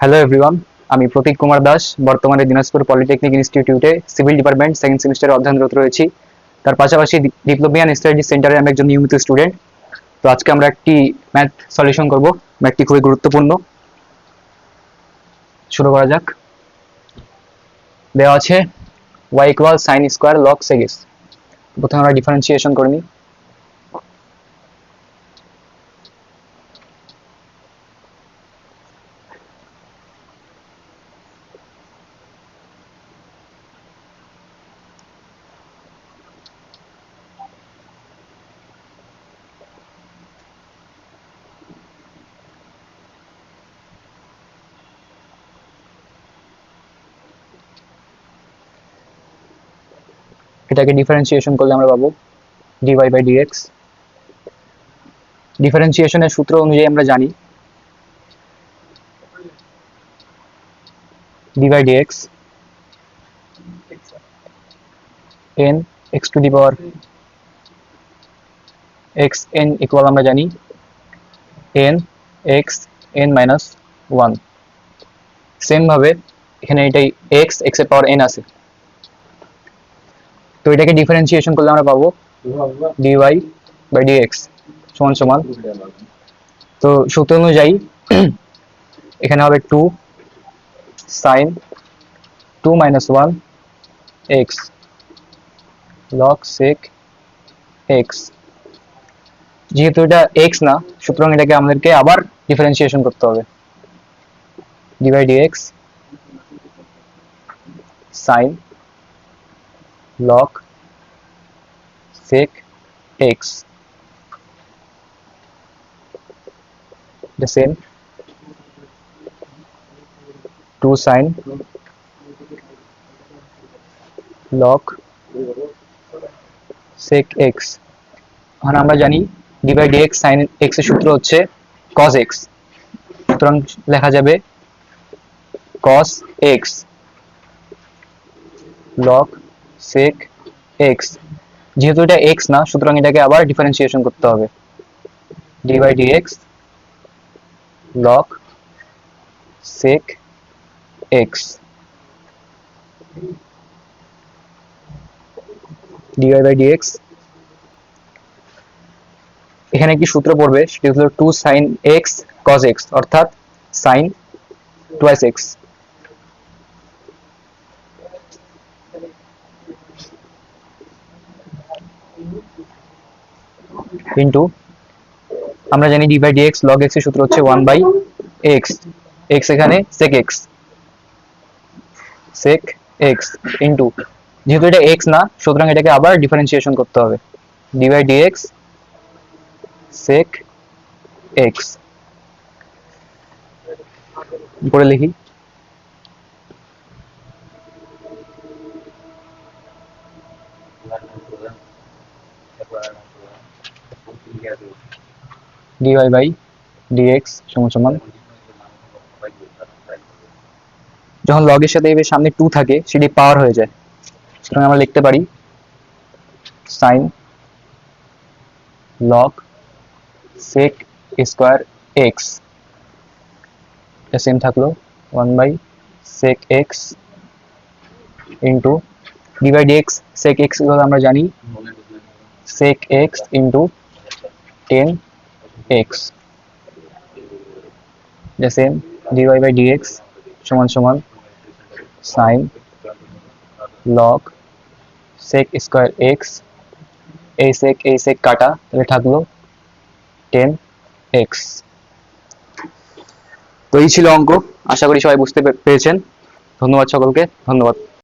Hello everyone আমি প্রতীক কুমার দাস, বর্তমানে Dinajpur polytechnic ইনস্টিটিউটে সিভিল ডিপার্টমেন্ট, সেকেন্ড সেমিস্টারে অধ্যয়নরত রয়েছি। তার পাশাপাশি ডিপ্লোমিয়ান স্টাডি সেন্টারে আমি একজন নিয়মিত স্টুডেন্ট। তো আজকে আমরা একটি ম্যাথ সলিউশন করব। ম্যাথটি খুবই গুরুত্বপূর্ণ। শুরু করা যাক। দেওয়া আছে y equal sine square log সেগেস প্রথমে আমরা ডিফারেন্সিয়েশন করে নিই। এটাকে ডিফারেন্সিয়েশন করলে আমরা পাবো dy বাই dx ডিফারেন্সিয়েশনের সূত্র অনুযায়ী আমরা জানি dy by dx n x to the power X N equal আমরা জানি N X N minus one same ভাবে এখানে এটাই এক্সের পাওয়ার এন আছে। তো এটাকে ডিফারেন্সিয়েশন করলে আমরা পাবো dy বাই dx, সমান সমান। তো সূত্র অনুযায়ী এখানে হবে two sine two minus one X log sec X যেহেতু এটা এক্স না, সুতরাং এটাকে আমাদেরকে আবার ডিফারেন্সিয়েশন করতে হবে। D by dx sine log sec x the same 2 sin log sec x এখন আমরা জানি d by dx sin x এর সূত্র হচ্ছে cos x সুতরাং লেখা যাবে cos x log sec x যেহেতু এটা x না, সুতরাং এটাকে আবার ডিফারেন্সিয়েশন করতে হবে। d by dx log sec x dy by dx এখানে কি সূত্র পড়বে? সেটি হলো 2 sin x cos x, অর্থাৎ sin twice x ইন্টু আমরা জানি ডি বাই ডিএক্স লগ এক্সের সূত্র হচ্ছে ওয়ান বাই এক্স এক্স এখানে sec X sec X into যেহেতু এটা এক্স না, সুতরাং এটাকে আবার ডিফারেন্সিয়েশন করতে হবে। D by dx sec X করে লিখি। Dy বাই dx সমান সমান। যখন লগের সাথে এর সামনে 2 থাকে, সেটি পাওয়ার হয়ে যায়। সুতরাং আমরা লিখতে পারি sin log sec স্কয়ার এটা সেম থাকল 1 বাই sec x ইনটু d বাই dx sec x এগুলো আমরা জানি। Sec x into 10 x. The same dy by dx সমান সমান sin log sec square x. এই sec এই sec কাটা, তাহলে থাকল 10 x. তো এই ছিল অঙ্ক। আশা করি সবাই বুঝতে পেরেছেন। ধন্যবাদ সকলকে। ধন্যবাদ।